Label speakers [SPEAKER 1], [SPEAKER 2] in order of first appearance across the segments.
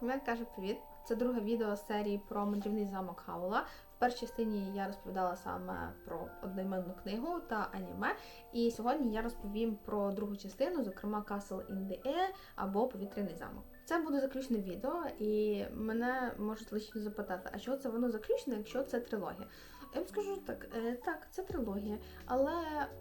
[SPEAKER 1] Хомяк каже привіт. Це друге відео з серії про мандрівний замок Хаула. В першій частині я розповідала саме про одноіменну книгу та аніме. І сьогодні я розповім про другу частину, зокрема Castle in the Air або Повітряний замок. Це буде заключне відео, і мене можуть лично запитати, а чого це воно заключне, якщо це трилогія? Я вам скажу так, е, так, це трилогія, але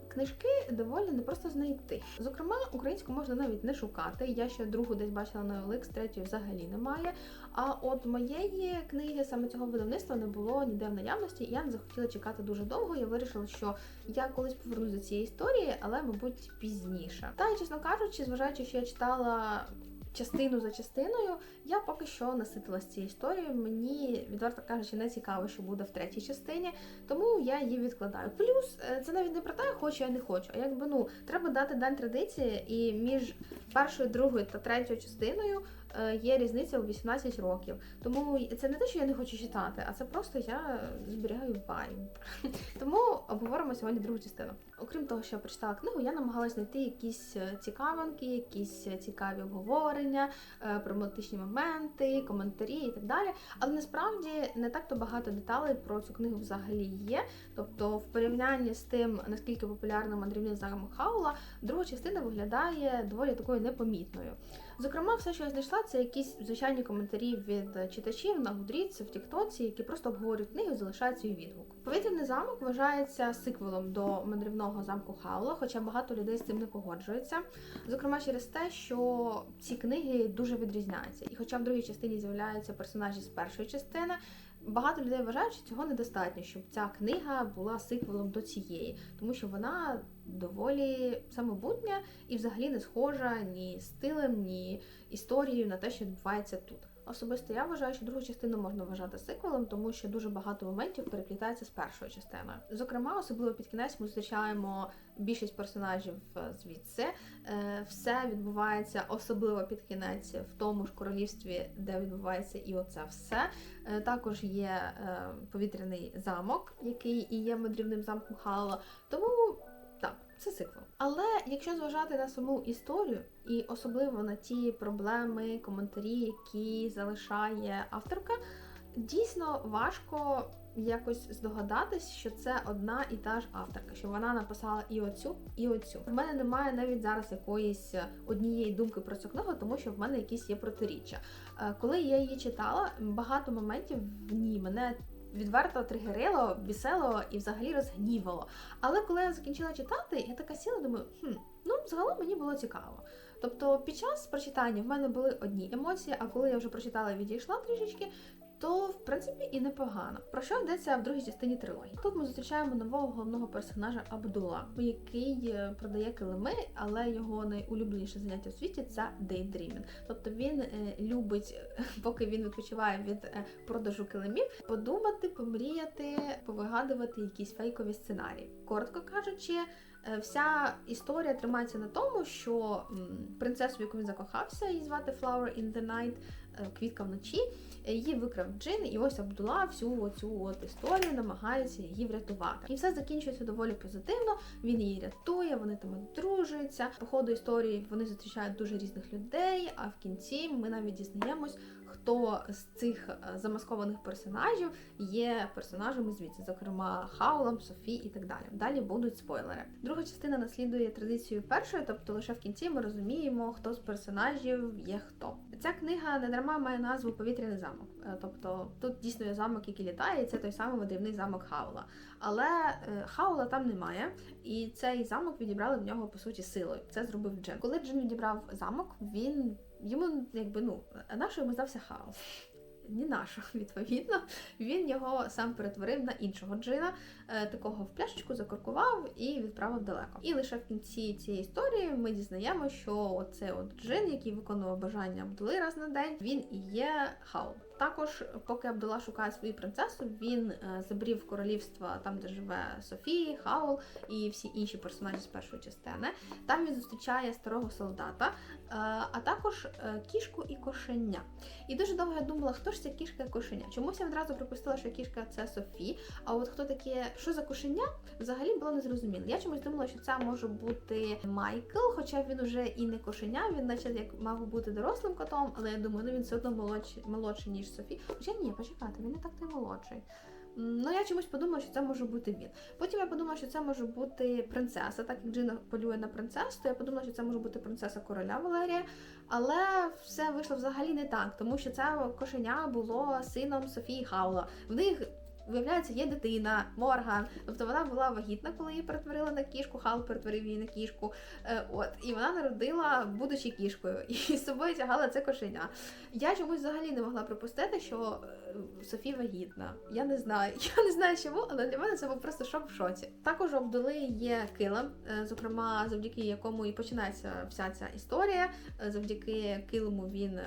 [SPEAKER 1] книжки доволі непросто знайти. Зокрема, українську можна навіть не шукати. Я ще другу десь бачила на OLX, третьої взагалі немає. А от моєї книги саме цього видавництва не було ніде в наявності, я не захотіла чекати дуже довго. Я вирішила, що я колись повернусь до цієї історії, але мабуть пізніше. Та чесно кажучи, зважаючи, що я читала. Частину за частиною я поки що наситилась цією історією. Мені відверто кажучи, не цікаво, що буде в третій частині, тому я її відкладаю. Плюс е, це навіть не про те, хочу я не хочу. А якби ну треба дати дань традиції, і між першою, другою та третьою частиною є різниця у 18 років. Тому це не те, що я не хочу читати, а це просто я зберігаю вайб. Тому обговоримо сьогодні другу частину. Окрім того, що я прочитала книгу, я намагалась знайти якісь е, цікавинки, якісь е, цікаві обговорення, е, проблематичні моменти, коментарі і так далі. Але насправді не так то багато деталей про цю книгу взагалі є. Тобто, в порівнянні з тим, наскільки популярна мандрівний замок Хаула, друга частина виглядає доволі такою непомітною. Зокрема, все, що я знайшла, це якісь звичайні коментарі від читачів на гудріці в Тіктоці, які просто обговорюють книгу і залишають свій відгук. Повітряний замок вважається сиквелом до мандрівного замку Хаула, хоча багато людей з цим не погоджуються. Зокрема, через те, що ці книги дуже відрізняються. І хоча в другій частині з'являються персонажі з першої частини, багато людей вважають, що цього недостатньо, щоб ця книга була сиквелом до цієї, тому що вона доволі самобутня і взагалі не схожа ні стилем, ні історією на те, що відбувається тут. Особисто я вважаю, що другу частину можна вважати сиквелом, тому що дуже багато моментів переплітається з першою частиною. Зокрема, особливо під кінець ми зустрічаємо більшість персонажів е, звідси. Е, Все відбувається особливо під кінець в тому ж королівстві, де відбувається і оце все. Е, Також є повітряний замок, який і є мандрівним замком Хала. Тому це сиквел. Але якщо зважати на саму історію, і особливо на ті проблеми, коментарі, які залишає авторка, дійсно важко якось здогадатись, що це одна і та ж авторка, що вона написала і оцю, і оцю. В мене немає навіть зараз якоїсь однієї думки про цю книгу, тому що в мене якісь є протиріччя. Е, Коли я її читала, багато моментів в ній мене відверто тригерило, бісило і взагалі розгнівало. Але коли я закінчила читати, я така сіла, думаю, хм, ну загалом мені було цікаво. Тобто під час прочитання в мене були одні емоції, а коли я вже прочитала і відійшла трішечки, то в принципі і непогано. Про що йдеться в другій частині трилогії? Тут ми зустрічаємо нового головного персонажа Абдула, який е, продає килими, але його найулюбленіше заняття в світі це дейдрімінг. Тобто він е, любить, поки він відпочиває від е, продажу килимів, подумати, помріяти, повигадувати якісь фейкові сценарії. Коротко кажучи. Е, Вся історія тримається на тому, що принцесу, в яку він закохався, її звати Flower in the Night, е, квітка вночі, е, її викрав джин, і ось Абдула всю цю от історію намагається її врятувати. І все закінчується доволі позитивно. Він її рятує, вони там одружуються. По ходу історії вони зустрічають дуже різних людей. А в кінці ми навіть дізнаємось, хто з цих е, замаскованих персонажів є персонажами звідси, зокрема Хаулом, Софі і так далі. Далі будуть спойлери. Друга частина наслідує традицію першої, тобто лише в кінці ми розуміємо, хто з персонажів є хто. Ця книга не дарма має назву Повітряний замок. Е, Тобто тут дійсно є замок, який літає, і це той самий мандрівний замок Хаула. Але е, Хаула там немає, і цей замок відібрали в нього по суті силою. Це зробив Джин. Коли Джин відібрав замок, він йому якби ну нашу йому здався хаос. Ні нашого, відповідно, він його сам перетворив на іншого джина, е, такого в пляшечку закоркував і відправив далеко. І лише в кінці цієї історії ми дізнаємо, що оце от джин, який виконував бажання Абдули раз на день, він і є Хаул. Також, поки Абдула шукає свою принцесу, він е, забрів королівство там, де живе Софії, Хаул і всі інші персонажі з першої частини. Там він зустрічає старого солдата, е, а також е, кішку і кошеня. І дуже довго я думала, хто ж ця кішка і кошеня. Чомусь я відразу припустила, що кішка це Софі. А от хто таке, що за кошеня, взагалі було незрозуміло. Я чомусь думала, що це може бути Майкл, хоча він уже і не кошеня, він наче як мав бути дорослим котом, але я думаю, ну він все одно молодший, молодший ніж Софі. Хоча ні, почекайте, він не так то молодший. Ну, я чомусь подумала, що це може бути він. Потім я подумала, що це може бути принцеса, так як Джина полює на принцес, то я подумала, що це може бути принцеса короля Валерія. Але все вийшло взагалі не так, тому що це кошеня було сином Софії Хаула. В них. Виявляється, є дитина Морган. Тобто вона була вагітна, коли її перетворили на кішку. Хал перетворив її на кішку. Е, от і вона народила, будучи кішкою, і з собою тягала це кошеня. Я чомусь взагалі не могла припустити, що е, Софі вагітна. Я не знаю. Я не знаю чому, але для мене це був просто шок в шоці. Також у Абдули є килим, е, зокрема, завдяки якому і починається вся ця історія. Е, Завдяки килиму він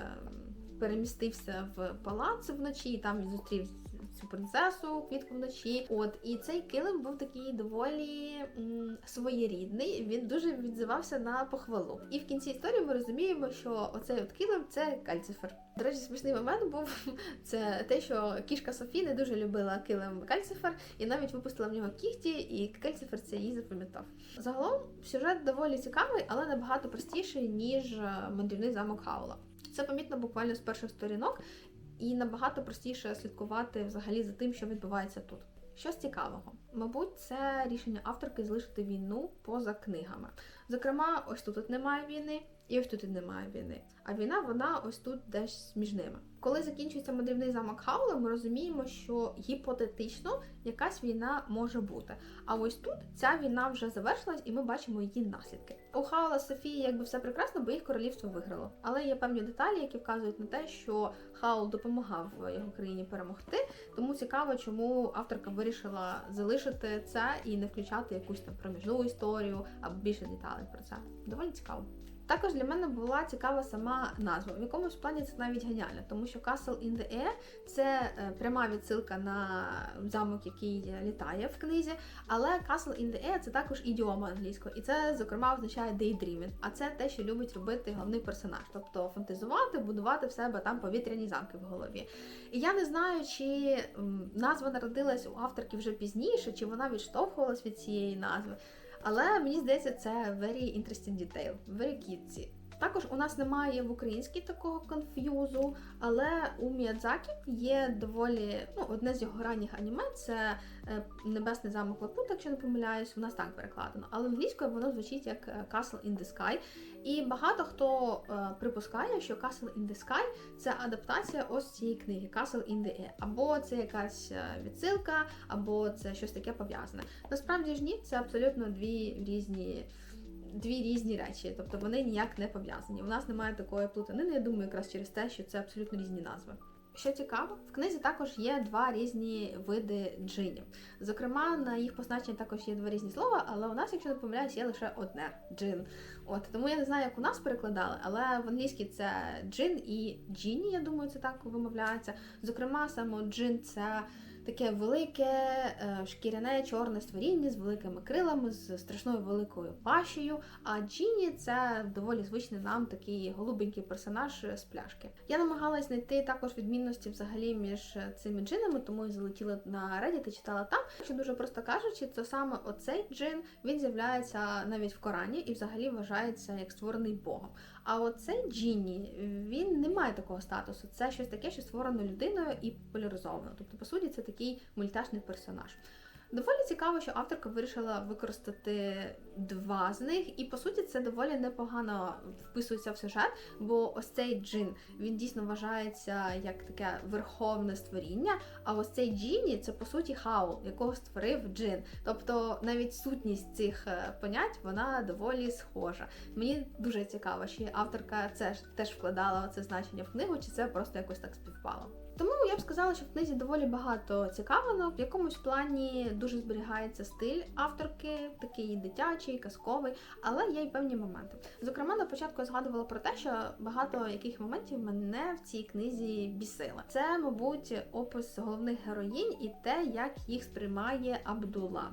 [SPEAKER 1] перемістився в палац вночі, і там він зустрів принцесу квітку вночі. От і цей килим був такий доволі м, своєрідний. Він дуже відзивався на похвалу. І в кінці історії ми розуміємо, що оцей от килим це кальцифер. До речі, смішний момент був це те, що кішка Софі не дуже любила килим кальцифер і навіть випустила в нього кіхті, і кальцифер це її запам'ятав. Загалом сюжет доволі цікавий, але набагато простіший ніж мандрівний замок Хаула. Це помітно буквально з перших сторінок, і набагато простіше слідкувати взагалі за тим, що відбувається тут. Щось цікавого, мабуть, це рішення авторки залишити війну поза книгами. Зокрема, ось тут от немає війни, і ось тут і немає війни. А війна вона ось тут десь між ними. Коли закінчується мандрівний замок Хаула, ми розуміємо, що гіпотетично якась війна може бути. А ось тут ця війна вже завершилась, і ми бачимо її наслідки. У Хаула Софії якби все прекрасно, бо їх королівство виграло. Але є певні деталі, які вказують на те, що Хаул допомагав його країні перемогти. Тому цікаво, чому авторка вирішила залишити це і не включати якусь там проміжну історію або більше деталей про це. Доволі цікаво. Також для мене була цікава сама назва. В якомусь плані це навіть геніально, тому що Castle in the Air – це е, пряма відсилка на замок, який літає в книзі. Але Castle in the Air – це також ідіома англійською, і це, зокрема, означає daydreaming. А це те, що любить робити головний персонаж, тобто фантазувати, будувати в себе там повітряні замки в голові. І я не знаю, чи назва народилась у авторки вже пізніше, чи вона відштовхувалась від цієї назви. Але мені здається, це very interesting detail, very cutesy. Також у нас немає в українській такого конф'юзу, але у Міядзакі є доволі ну, одне з його ранніх аніме це е, Небесний замок Лапута, якщо не помиляюсь, у нас так перекладено. Але англійською воно звучить як е, Castle in the Sky. І багато хто е, припускає, що Castle in the Sky це адаптація ось цієї книги Castle in the Air. Або це якась відсилка, або це щось таке пов'язане. Насправді ж ні, це абсолютно дві різні. Дві різні речі, тобто вони ніяк не пов'язані. У нас немає такої плутанини, я думаю, якраз через те, що це абсолютно різні назви. Що цікаво, в книзі також є два різні види джинів. Зокрема, на їх позначенні також є два різні слова, але у нас, якщо не помиляюсь, є лише одне джин. От тому я не знаю, як у нас перекладали, але в англійській це джин і джіні, я думаю, це так вимовляється. Зокрема, саме джин це таке велике е, шкіряне чорне створіння з великими крилами, з страшною великою пащею. А Джіні це доволі звичний нам такий голубенький персонаж з пляшки. Я намагалась знайти також відмінності взагалі між цими джинами, тому і залетіла на Reddit і читала там. Що дуже просто кажучи, то саме оцей джин він з'являється навіть в Корані і взагалі вважається як створений Богом. А оцей Джіні він не має такого статусу. Це щось таке, що створено людиною і популяризовано. Тобто, по суті, це такий мультяшний персонаж. Доволі цікаво, що авторка вирішила використати два з них, і по суті це доволі непогано вписується в сюжет, бо ось цей джин він дійсно вважається як таке верховне створіння. А ось цей джіні це по суті хаул, якого створив джин. Тобто навіть сутність цих е, понять вона доволі схожа. Мені дуже цікаво, чи авторка це теж вкладала це значення в книгу, чи це просто якось так співпало. Тому я б сказала, що в книзі доволі багато цікавого. В якомусь плані дуже зберігається стиль авторки, такий дитячий, казковий, але є й певні моменти. Зокрема, на початку я згадувала про те, що багато яких моментів мене в цій книзі бісило. Це, мабуть, опис головних героїнь і те, як їх сприймає Абдула.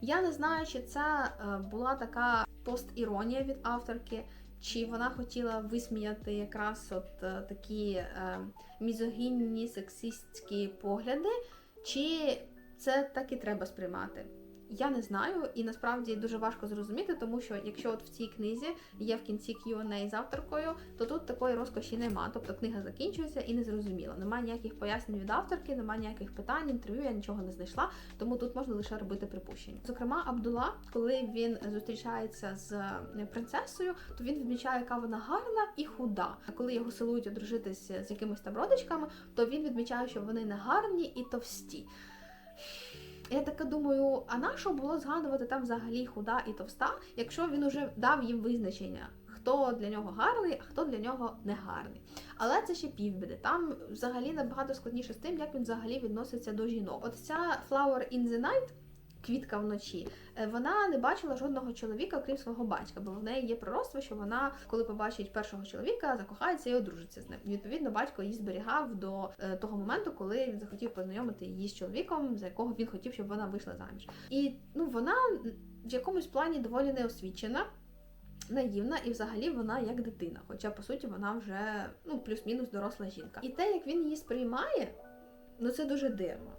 [SPEAKER 1] Я не знаю, чи це е, була така пост-іронія від авторки, чи вона хотіла висміяти якраз от е, такі е, мізогінні, сексистські погляди, чи це так і треба сприймати. Я не знаю, і насправді дуже важко зрозуміти, тому що якщо от в цій книзі є в кінці Q&A з авторкою, то тут такої розкоші нема. Тобто книга закінчується і не зрозуміло. Немає ніяких пояснень від авторки, немає ніяких питань, інтерв'ю, я нічого не знайшла, тому тут можна лише робити припущення. Зокрема, Абдула, коли він зустрічається з принцесою, то він відмічає, яка вона гарна і худа. А коли його силують одружитися з якимись там родичками, то він відмічає, що вони не гарні і товсті. Я таке думаю, а на що було згадувати там взагалі худа і товста, якщо він уже дав їм визначення, хто для нього гарний, а хто для нього не гарний. Але це ще півбіди. Там взагалі набагато складніше з тим, як він взагалі відноситься до жінок. От ця Flower in the Night, квітка вночі, е, вона не бачила жодного чоловіка, крім свого батька, бо в неї є пророцтво, що вона, коли побачить першого чоловіка, закохається і одружиться з ним. Відповідно, батько її зберігав до е, того моменту, коли він захотів познайомити її з чоловіком, за якого він хотів, щоб вона вийшла заміж. І ну вона в якомусь плані доволі неосвічена. Наївна і взагалі вона як дитина, хоча по суті вона вже ну плюс-мінус доросла жінка. І те, як він її сприймає, ну це дуже дивно.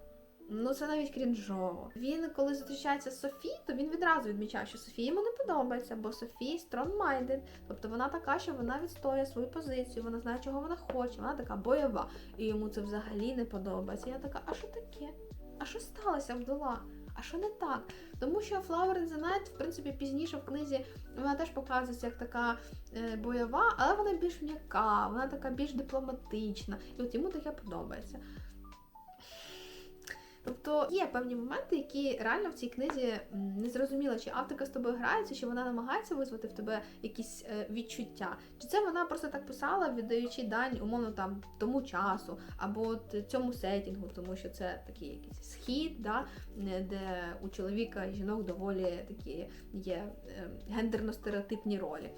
[SPEAKER 1] Ну це навіть крінжово. Він, коли зустрічається з Софі, то він відразу відмічає, що Софі йому не подобається, бо Софі strong-minded. Тобто вона така, що вона відстоює свою позицію, вона знає, чого вона хоче, вона така бойова. І йому це взагалі не подобається. Я така, а що таке? А що сталося, Абдула? А що не так? Тому що Flower in the Night, в принципі, пізніше в книзі вона теж показується як така е, бойова, але вона більш м'яка, вона така більш дипломатична. І от йому таке подобається. Тобто є певні моменти, які реально в цій книзі не зрозуміло, чи авторка з тобою грається, чи вона намагається визвати в тебе якісь е, відчуття, чи це вона просто так писала, віддаючи дань, умовно там тому часу, або цьому сетінгу, тому що це такий якийсь схід, да, де у чоловіка і жінок доволі такі є е, гендерно-стереотипні ролі.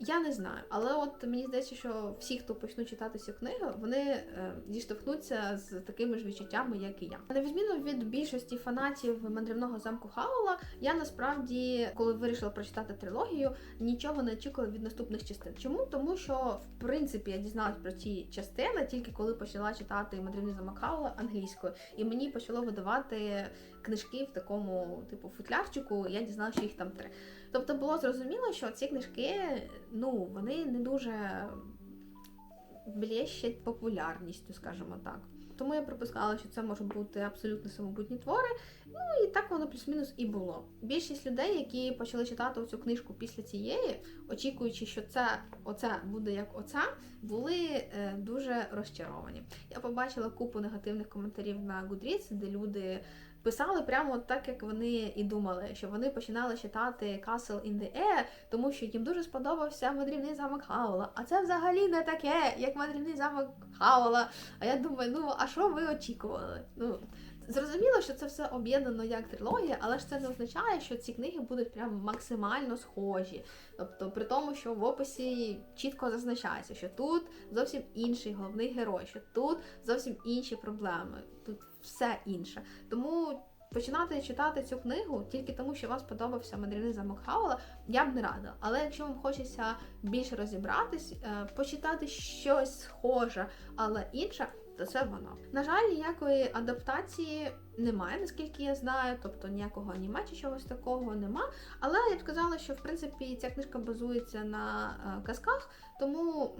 [SPEAKER 1] Я не знаю, але от мені здається, що всі, хто почнуть читати цю книгу, вони е, зіштовхнуться з такими ж відчуттями, як і я. На відміну від більшості фанатів мандрівного замку Хаула, я насправді, коли вирішила прочитати трилогію, нічого не очікувала від наступних частин. Чому? Тому що в принципі я дізналась про ці частини тільки коли почала читати мандрівний замок Хаула англійською, і мені почало видавати книжки в такому типу футлярчику. Я дізналася, що їх там три. Тобто було зрозуміло, що ці книжки, ну, вони не дуже блещать популярністю, скажімо так. Тому я припускала, що це можуть бути абсолютно самобутні твори. Ну і так воно плюс-мінус і було. Більшість людей, які почали читати цю книжку після цієї, очікуючи, що це оце буде як оця, були е, дуже розчаровані. Я побачила купу негативних коментарів на Goodreads, де люди писали прямо так, як вони і думали, що вони починали читати Castle in the Air, тому що їм дуже сподобався мандрівний замок Хаула. А це взагалі не таке, як мандрівний замок Хаула. А я думаю, ну а що ви очікували? Ну, Зрозуміло, що це все об'єднано як трилогія, але ж це не означає, що ці книги будуть прям максимально схожі. Тобто, при тому, що в описі чітко зазначається, що тут зовсім інший головний герой, що тут зовсім інші проблеми, тут все інше. Тому починати читати цю книгу тільки тому, що вам сподобався мандрівний замок я б не радила. Але якщо вам хочеться більше розібратись, е, почитати щось схоже, але інше то це воно. На жаль, ніякої адаптації немає, наскільки я знаю, тобто ніякого аніме чи чогось такого нема. Але я б сказала, що в принципі ця книжка базується на е, казках, тому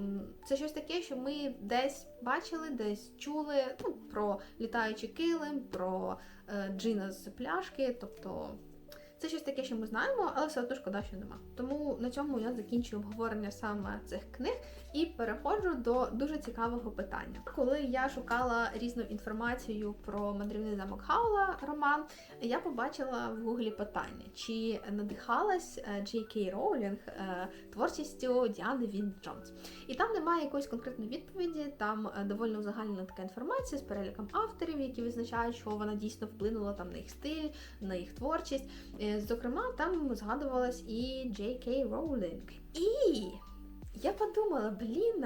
[SPEAKER 1] це щось таке, що ми десь бачили, десь чули ну, про літаючий килим, про е, джина з пляшки, тобто. Це щось таке, що ми знаємо, але все одно шкода, що нема. Тому на цьому я закінчую обговорення саме цих книг. І переходжу до дуже цікавого питання. Коли я шукала різну інформацію про мандрівний замок Хаула роман, я побачила в гуглі питання, чи надихалась е, Джей Роулінг е, творчістю Діани Він Джонс. І там немає якоїсь конкретної відповіді, там е, доволі узагальнена така інформація з переліком авторів, які визначають, що вона дійсно вплинула там на їх стиль, на їх творчість. Зокрема, там згадувалась і Джей Кей Роулінг. І я подумала, блін.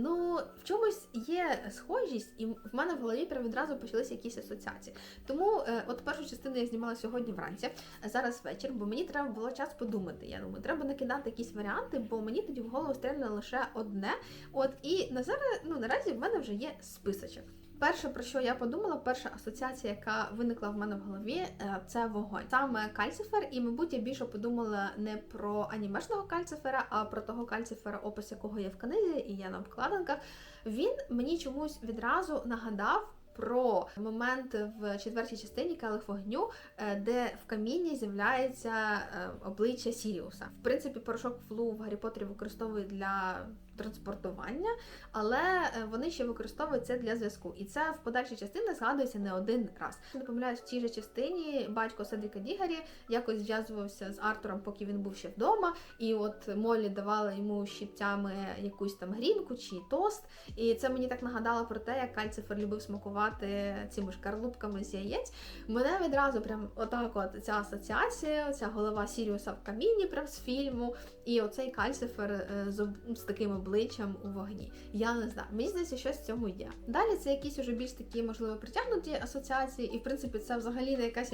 [SPEAKER 1] Ну, в чомусь є схожість, і в мене в голові прямо відразу почалися якісь асоціації. Тому, е, от першу частину я знімала сьогодні вранці, а зараз вечір, бо мені треба було час подумати. Я думаю, треба накидати якісь варіанти, бо мені тоді в голову стрельне лише одне. От і на зараз, ну наразі в мене вже є списочок. Перше, про що я подумала, перша асоціація, яка виникла в мене в голові, е, це вогонь. Саме кальцифер, і, мабуть, я більше подумала не про анімешного кальцифера, а про того кальцифера, опис якого є в книзі і є на обкладинках. Він мені чомусь відразу нагадав. Про момент в четвертій частині Келих вогню, е, де в камінні з'являється е, обличчя Сіріуса. В принципі, порошок флу в Гаррі Поттері використовують для транспортування, але е, вони ще використовують це для зв'язку. І це в подальшій частині згадується не один раз. Не помиляюсь, в тій же частині батько Седріка Дігарі якось зв'язувався з Артуром, поки він був ще вдома. І от Моллі давала йому щипцями якусь там грінку чи тост. І це мені так нагадало про те, як Кальцифер любив смакувати цими шкарлупками з яєць. Мене відразу прям отак, от ця асоціація, ця голова Сіріуса в каміні, прям з фільму, і оцей Кальцифер е, з, з таким обличчям у вогні. Я не знаю. Мені здається, щось в цьому є. Далі це якісь уже більш такі, можливо, притягнуті асоціації, і в принципі це взагалі не якась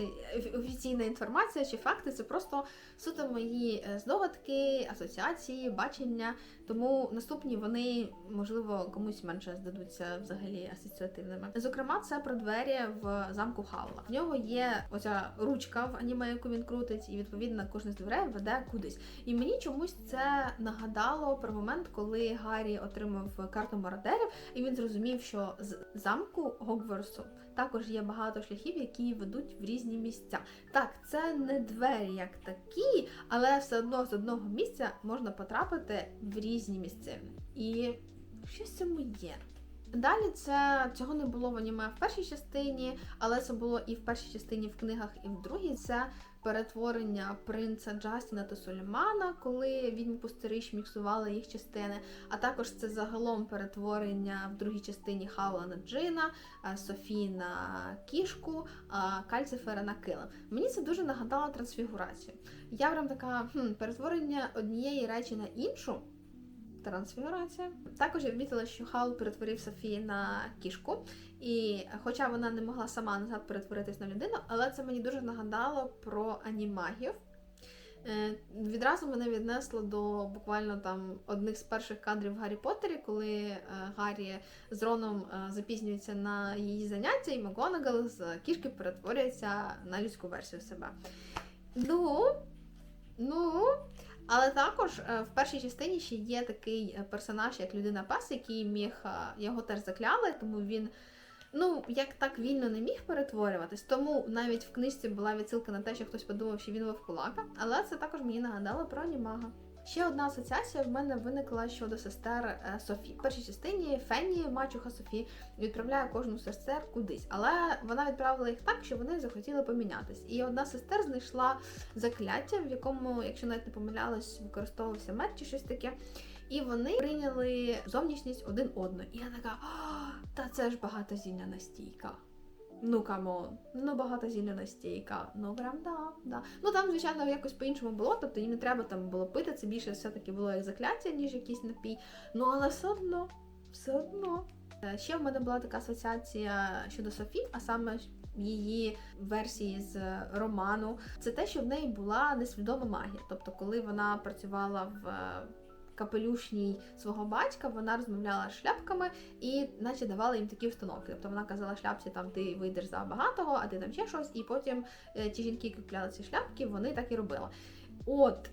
[SPEAKER 1] офіційна інформація чи факти, це просто суто мої е, здогадки, асоціації, бачення. Тому наступні вони, можливо, комусь менше здадуться взагалі асоціативними. Зокрема, це про двері в замку Хаула. В нього є оця ручка в аніме, яку він крутить, і відповідно кожне з дверей веде кудись. І мені чомусь це нагадало про момент, коли Гаррі отримав карту мародерів, і він зрозумів, що з замку Гогвартсу також є багато шляхів, які ведуть в різні місця. Так, це не двері як такі, але все одно з одного місця можна потрапити в різні місцини. І щось цьому є. Далі це цього не було в аніме в першій частині, але це було і в першій частині в книгах, і в другій. Це перетворення принца Джастіна та Сулеймана, коли відьми пустирич міксували їх частини. А також це загалом перетворення в другій частині Хаула на Джина, Софії на кішку, а Кальцифера на килим. Мені це дуже нагадало трансфігурацію. Я прям така хм, перетворення однієї речі на іншу. Трансфігурація. Також я відмітила, що Хаул перетворив Софії на кішку, і хоча вона не могла сама назад перетворитись на людину, але це мені дуже нагадало про анімагів. Е, Відразу мене віднесло до буквально там одних з перших кадрів в Гаррі Поттері, коли е, Гаррі з Роном е, запізнюється на її заняття, і МакГонагал з кішки перетворюється на людську версію себе. Ну, ну, але також е, в першій частині ще є такий е, персонаж, як людина пес, який міг е, його теж закляли, тому він. Ну, як так вільно не міг перетворюватись, тому навіть в книжці була відсилка на те, що хтось подумав, що він вовкулака, але це також мені нагадало про анімага. Ще одна асоціація в мене виникла щодо сестер е, Софі. В першій частині Фенні, мачуха Софі, відправляє кожну сестер кудись, але вона відправила їх так, що вони захотіли помінятись. І одна сестер знайшла закляття, в якому, якщо навіть не помилялась, використовувався мед чи щось таке. І вони прийняли зовнішність один одної. І я така, та це ж багатозільна настійка. Ну камон, ну багатозільна стійка. Ну прям да, да. Ну там, звичайно, якось по-іншому було, тобто їм не треба там було пити, це більше все-таки було як закляття, ніж якийсь напій. Ну але все одно, все одно. Е, Ще в мене була така асоціація щодо Софі, а саме її версії з роману. Це те, що в неї була несвідома магія. Тобто, коли вона працювала в е, капелюшній свого батька, вона розмовляла шляпками і наче давала їм такі установки. Тобто вона казала шляпці, там ти вийдеш за багатого, а ти там ще щось. І потім е, ті жінки, які купляли ці шляпки, вони так і робили. От.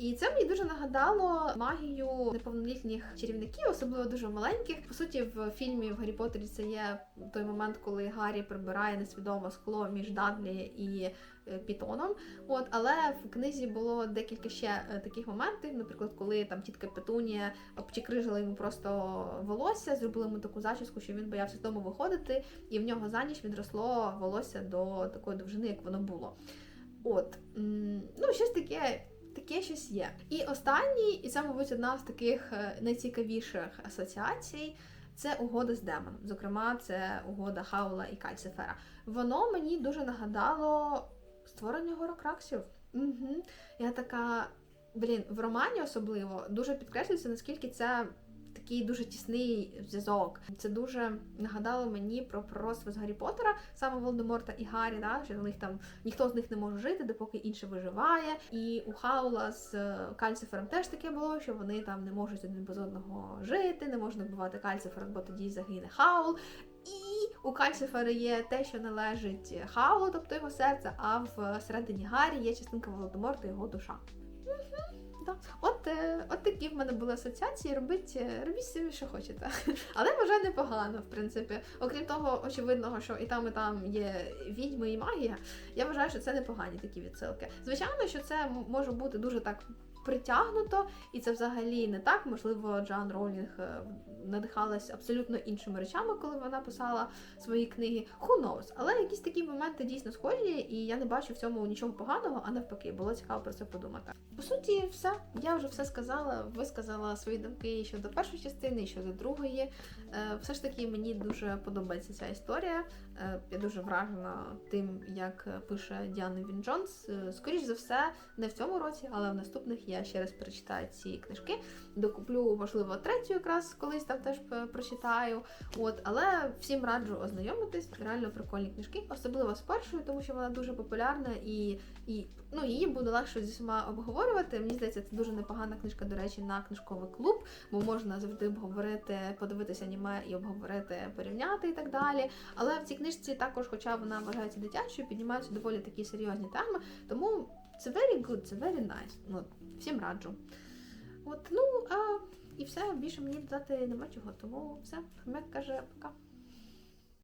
[SPEAKER 1] І це мені дуже нагадало магію неповнолітніх чарівників, особливо дуже маленьких. По суті, в фільмі в Гаррі Поттері це є той момент, коли Гаррі прибирає несвідомо скло між Дадлі і е, Пітоном. От, але в книзі було декілька ще е, таких моментів. Наприклад, коли там тітка Петунія обчикрижила йому просто волосся, зробила йому таку зачіску, що він боявся з дому виходити, і в нього за ніч відросло волосся до такої довжини, як воно було. От, ну, щось таке. Таке щось є. І останній, і це, мабуть, одна з таких е, найцікавіших асоціацій. Це угода з демоном. Зокрема, це угода Хаула і Кальцифера. Воно мені дуже нагадало створення горокраксів. Угу. Я така, блін, в романі особливо дуже підкреслюється, наскільки це такий дуже тісний зв'язок. Це дуже нагадало мені про пророцтво з Гаррі Поттера, саме Волдеморта і Гаррі, да, що у них там ніхто з них не може жити, допоки інший виживає. І у Хаула з е, Кальцифером теж таке було, що вони там не можуть один без одного жити, не можна вбивати Кальцифера, бо тоді загине Хаул. І у Кальцифера є те, що належить Хаулу, тобто його серце, а в середині Гаррі є частинка Володиморта, його душа. Да. От, е, от такі в мене були асоціації. Робіть, е, робіть собі, що хочете. Але вважаю непогано, в принципі. Окрім того, очевидного, що і там, і там є відьми і магія. Я вважаю, що це непогані такі відсилки. Звичайно, що це може бути дуже так. Притягнуто, і це взагалі не так. Можливо, Джоан Ролінг е, надихалась абсолютно іншими речами, коли вона писала свої книги. Who knows? Але якісь такі моменти дійсно схожі, і я не бачу в цьому нічого поганого, а навпаки, було цікаво про це подумати. По суті, все. Я вже все сказала, висказала свої думки щодо першої частини, щодо другої. Е, Все ж таки мені дуже подобається ця історія. Е, Я дуже вражена тим, як пише Діана Він Джонс. Е, Скоріш за все, не в цьому році, але в наступних я ще раз перечитаю ці книжки. Докуплю, можливо, третю якраз колись там теж прочитаю. От, але всім раджу ознайомитись. Реально прикольні книжки, особливо з першою, тому що вона дуже популярна і, і ну, її буде легше зі всіма обговорювати. Мені здається, це дуже непогана книжка, до речі, на книжковий клуб, бо можна завжди обговорити, подивитися аніме і обговорити, порівняти і так далі. Але в цій книжці також, хоча вона вважається дитячою, піднімаються доволі такі серйозні теми. Тому це very good, це very nice. Ну, всім раджу. От, ну, а і все, більше мені додати нема чого. Тому все, Хомяк каже пока.